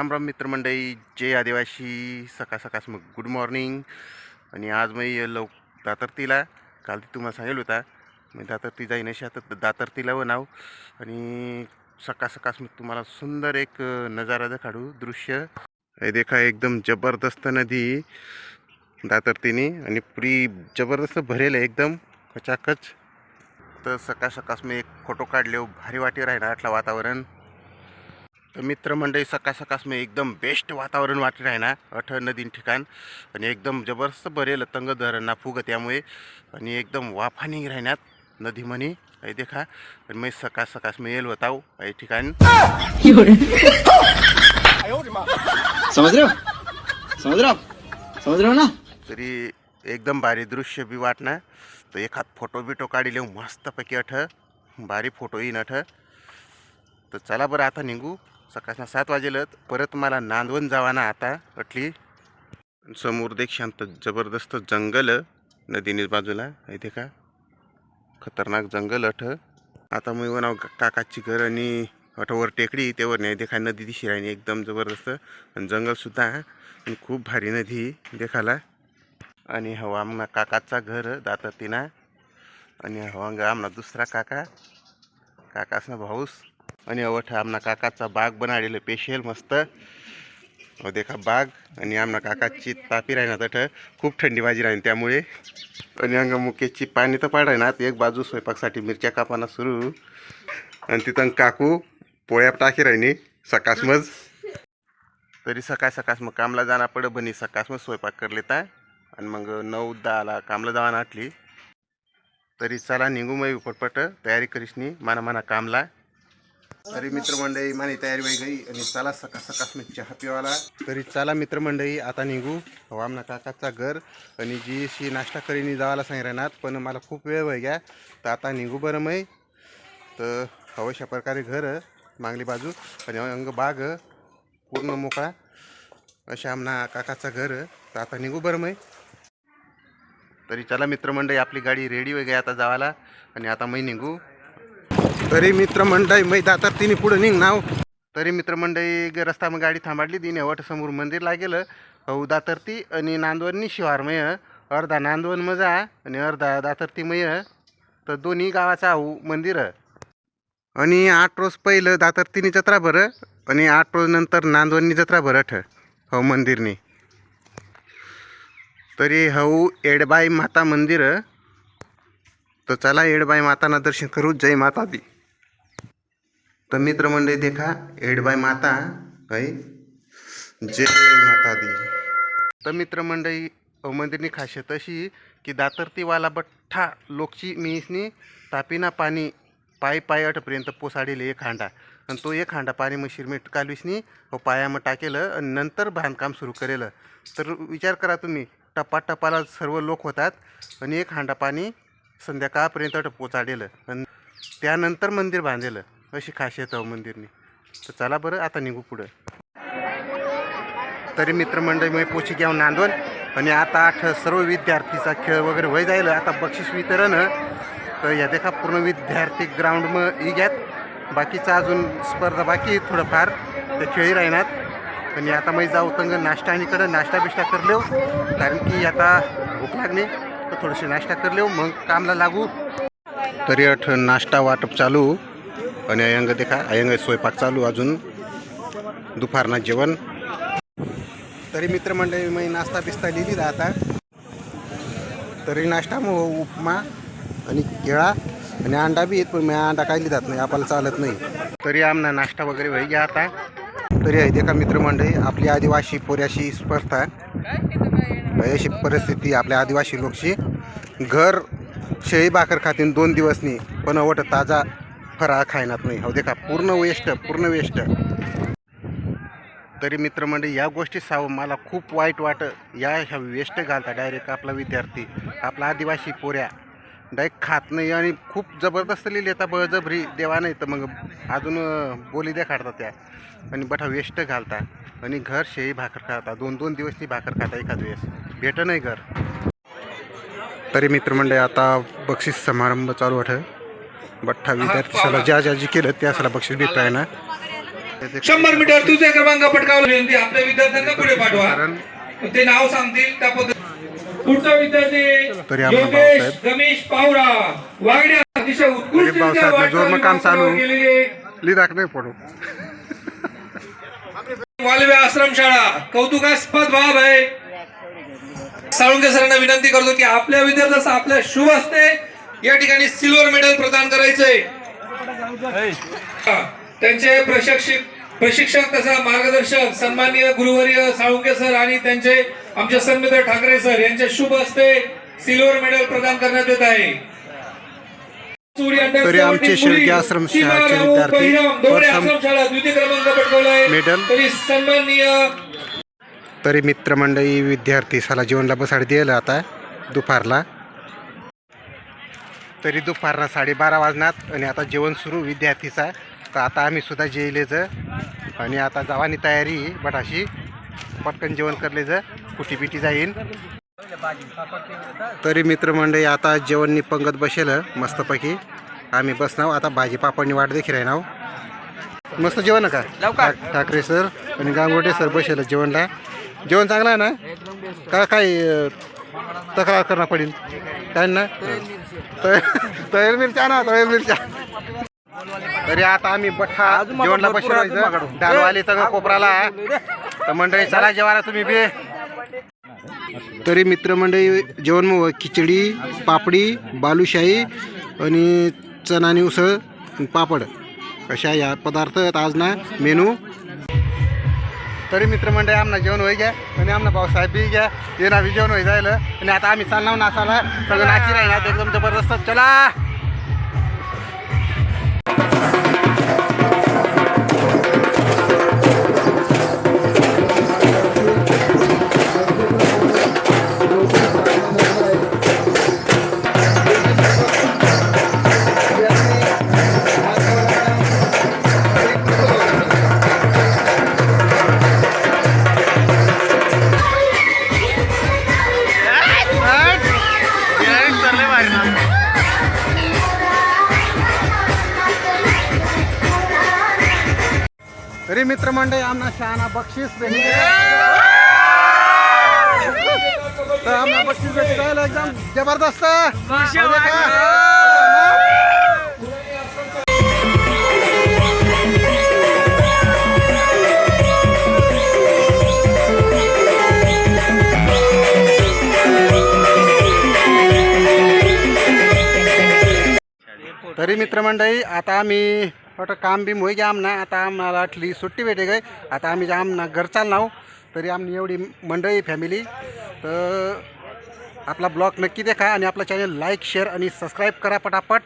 राम राम मित्रमंडळी जय आदिवासी सकाळ सकाळ मग गुड मॉर्निंग आणि आज मी लव दातर्तीला काल ती तुम्हाला सांगेल होता मी दातर्ती जाईन अशी आता दातर्तीला व नाव आणि सकाळ सकाळ मग तुम्हाला सुंदर एक नजारा दाखवू दृश्य. हे देखा एकदम जबरदस्त नदी दातर्तीने. आणि पुरी जबरदस्त भरेल आहे एकदम कचाकच तर सकाळ सकाळ मी एक फोटो काढले भारी वाटी राहिला आटलं वातावरण. तर मित्रमंडळी सकाळ सकाळ मी एकदम बेस्ट वातावरण वाटत आहे ना. अठ नदीन ठिकाण आणि एकदम जबरदस्त भरेल तंग धरणा फुग त्यामुळे आणि एकदम वाफानी राहण्यात नदी म्हणी हे देखा. आणि मी सकाळ सकाळ मी येल होता हे ठिकाण. आप समझ रहे हो ना? तरी एकदम भारी दृश्य बी वाटणार तर एखाद फोटो बिटो काढी लिहू मस्तपैकी अठ भारी फोटो येईन अठ तर चला बरं आता निघू. सकाळच्या सात वाजेलत. परत मला नांदवण जावा ना आता अटली. समोर देख शांत जबरदस्त जंगल नदीने बाजूला. इथे का? खतरनाक जंगल अठ. आता मी म्हणाव काकाची घर आणि अठवर टेकडी त्यावर नाही. देखा नदी दिशी राहिली. एकदम जबरदस्त. आणि जंगलसुद्धा आणि खूप भारी नदी देखाला. आणि हवा आमना काकाचा घर दाततीना. आणि हवा आमना दुसरा काका. काकासना भाऊस. आणि अवठ आमना काकाचा बाग बनाडेल पेशल मस्त. हो, देखा बाग. आणि आमना काकाची तापी राहणार तठ. खूप थंडी बाजी राहीन त्यामुळे. आणि अंग मुकेची पाणी तर पाडाय ना एक बाजू स्वयंपाकसाठी मिरच्या कापाना सुरू. आणि तिथं काकू पोळ्या टाकी राहिनी. सकासमज तरी सकाळ सकाळ मग कामला जाणं पडं बनी सकाळ मग स्वयंपाक कर लेता. आणि मग नऊ दहाला कामला जावा आटली तरी चला निघू मग पटपट तयारी करीसनी. माना माना कामला. तरी मित्रमंडळी माझी तयारी वाई गई आणि चला सकाळ सकाळ मी चहा पिवाला तरी चला मित्रमंडळी आता निघू. हवामना काकाचा घर आणि जी शी नाश्ता करीनी जावाला सांग पण मला खूप वेळ वय घ्या तर आता निघू बरं मै. तर हवशा प्रकारे घर मागली बाजू आणि अंग बाग पूर्ण मोकळा. अशा आमना काकाचा घर. तर आता निघू बरं मै. तरी चला मित्रमंडळी आपली गाडी रेडी वगैरे आता जावाला आणि आता मै निघू. तरी मित्रमंडळी मै दातात तिने पुढे निघणार. तरी मित्रमंडळी रस्ता मग गाडी थांबाडली तिने. वटसमोर मंदिर लागेल हऊ दातरती आणि नांदवणनी शिवार मय. अर्धा नांदवण मजा आणि अर्धा दातरती मय. तर दोन्ही गावाचा हऊ मंदिर. आणि आठ रोज पहिलं दातरतीनी जत्रा भरं आणि आठ रोज नंतर नांदवणनी जत्रा भरं ठ हो मंदिरनी. तरी हो, हऊ एडबाई माता मंदिर. तर चला एडबाई माताना दर्शन करू. जय माता दी तर मित्रमंडळी देखा एड बाय माता है? जय माता दी तर मित्रमंडळी अहो मंदिरनी खासियत अशी की दातर्तीवाला बठ्ठा लोकची मिसनी तापीना पाणी पाय पाय अटपर्यंत पोसाडेले एक हांडा. आणि तो एक हांडा पाणी मग शिरमीट कालवीसनी व पायामं टाकेलं आणि नंतर बांधकाम सुरू करेलं. तर विचार करा तुम्ही टप्पा सर्व लोक होतात आणि एक हांडा पाणी संध्याकाळपर्यंत अट पोचाडेलं आणि त्यानंतर मंदिर बांधलेलं अशी खासियत आहे मंदिरनी. तर चला बरं आता निघू पुढं. तरी मित्रमंडळी मी पोची घ्यावं नांदवण आणि आता आठ सर्व विद्यार्थीचा खेळ वगैरे वय जाईल आता बक्षीस वितरण तर या देखा पूर्ण विद्यार्थी ग्राउंड मग ई घ्यात बाकीचा अजून स्पर्धा बाकी थोडंफार. ते खेळी राहणार. आणि आता मग जाऊ तंग नाश्ता आणि कडं नाश्ता बिष्टा करलेव कारण की आता भूक लागणे तर थोडीशी नाश्ता करलेव मग कामला लागू. तरी अठ नाश्ता वाटप चालू. आणि अयंग देखा अयंग स्वयंपाक चालू अजून. दुपारना जेवण. तरी मित्रमंडळी मी नाश्ता बिस्ता लिहिली आता. तरी नाश्ता मग उपमा आणि केळा आणि अंडा बी येत पण मी अंडा काही जात नाही आपल्याला चालत नाही. तरी आमना नाश्ता वगैरे घ्या आता. तरी आहे देखा मित्रमंडळी आपली आदिवासी पोऱ्याशी स्पर्धा. अशी परिस्थिती आपल्या आदिवासी लोकशी. घर शेळी भाकर खातीन दोन दिवसनी पण अवट ताजा फराळ खायनात नाही. हो देखा पूर्ण वेस्ट पूर्ण वेस्ट तरी मित्रमंडळी या गोष्टी साव. मला खूप वाईट वाट या ह्या वेस्ट घालता डायरेक्ट आपला विद्यार्थी. आपला आदिवासी पोऱ्या. डायरेक्ट खात नाही आणि खूप जबरदस्त लिहिली आता बळजबरी. देवा नाही तर मग अजून बोली द्या काढतात त्या. आणि बठा वेस्ट घालता. आणि घर शेळी भाकर खाता. दोन दोन दिवस ती भाकर खाता एखाद वेळेस. भेट नाही घर. तरी मित्रमंडळी आता बक्षीस समारंभ चालू वाटतं बठ्ठा विद्यार्थी ज्या ज्या जी केलं त्या साला बक्षीस भेटताय ना. शंभर मीटर तुझे क्रमांक पटकावला विनंती आपल्या विद्यार्थ्यांना पुढे पाठवा. ते नाव सांगतील त्या पद्धती पुढचा विद्यार्थी योगेश. गणेश पावरा. वागड्या अतिशय उत्कृष्ट जोरनं काम चालू. नाही पडू वालवे आश्रमशाळा कौतुकास्पद बाब आहे. साळुंके सरांना विनंती करतो की आपल्या विद्यार्थ्यास आपल्या शुभ असते. या ठिकाणी सिल्वर मेडल प्रदान करायचंय. त्यांचे प्रशिक्षक प्रशिक्षक तथा मार्गदर्शक सन्माननीय गुरुवर्य साळुंके सर आणि त्यांचे आमचे सन्मित्र ठाकरे सर यांच्या शुभ हस्ते सिल्वर मेडल प्रदान करण्यात येत आहे. तरी आमचे शेळके आश्रम मेडल. तरी सन्माननीय तरी मित्रमंडळी विद्यार्थी साला जेवणला बसाड दिलं आता दुपारला. तरी दुपारला साडेबारा वाजनात आणि आता जेवण सुरू विद्यार्थीचा. तर आता आम्ही सुद्धा जेयलेचं आणि आता जावानी तयारी बटाशी. पटकन जेवण करलेचं कुटी बिटी जाईन. तरी मित्रमंडळी आता जेवणनी पंगत बसेल मस्तपैकी. आम्ही बसनाव आता भाजी पापडनी वाट देखील आहे नाव मस्त जेवण का? ठाकरे सर आणि गांगोटे सर बसेल जेवणला. जेवण चांगलं आहे ना? का काय तक्रार करणं पडेल. काय ना तळेल मिरच्या ना तळेल मिरच्या. तरी आता आम्ही बठ्ठा जेवणला बसलो डालवाली तर कोपराला तर मंडळी चला जेवायला तुम्ही बे. तरी मित्रमंडळी जेवण मग खिचडी पापडी बालुशाही आणि उसळ आणि पापड. अशा या पदार्थ आज ना मेनू. तरी मित्रमंडळी आमना जेवण होई घ्या आणि आमना भाऊसाहेब बी घ्या. येणार बी जेवण होई जायला. आणि आता आम्ही चालणार नाचायला सगळं नाची राहणार एकदम जबरदस्त चला! तरी मित्रमंडळी आमना शहाणा बक्षीस तर आमना बक्षीस भेटलं एकदम जबरदस्त. तरी मित्रमंडळी आता आम्ही थोडं काम बीम होई जाम आमना आता आम्हाला आठली सुट्टी भेटे गे आता आम्ही आमना घर चालणार तरी आम्ही एवढी मंडळी फॅमिली तर आपला ब्लॉग नक्की देखा आणि आपला चॅनल लाईक शेअर आणि सबस्क्राईब करा पटापट.